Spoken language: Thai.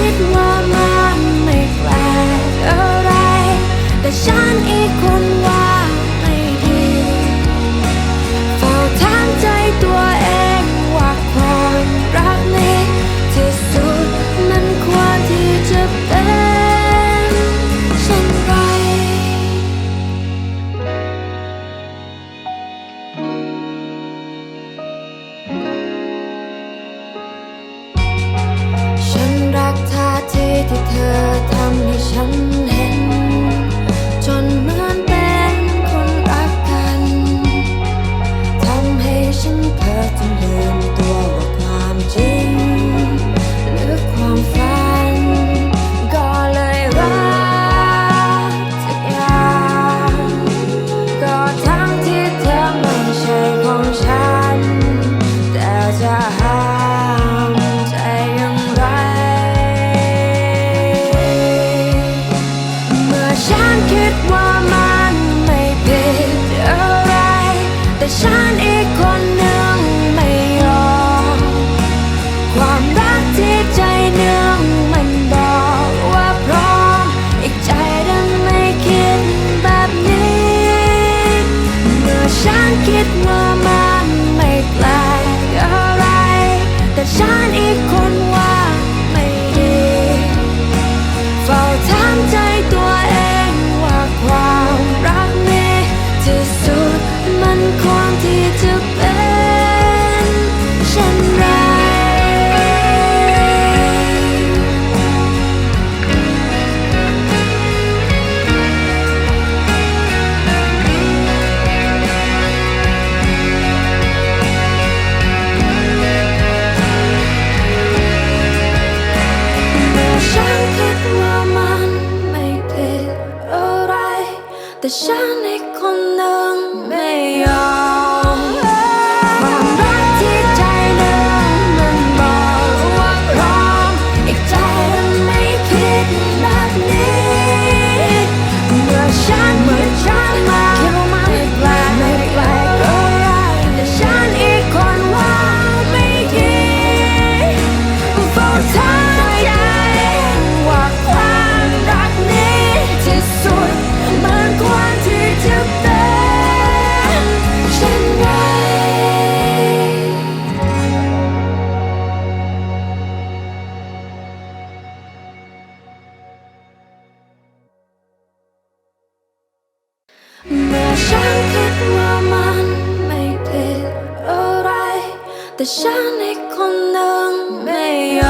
คิดว่ามันไม่แปลกอะไร แต่ฉันอีกคน ที่เธอทำให้ฉันเห็น คิดว่ามันไม่แปลกอะไร แต่ฉันอีกคน shiny shining เมื่อฉันคิดว่ามันไม่ผิดอะไร แต่ฉันอีกคนหนึ่งไม่ยอม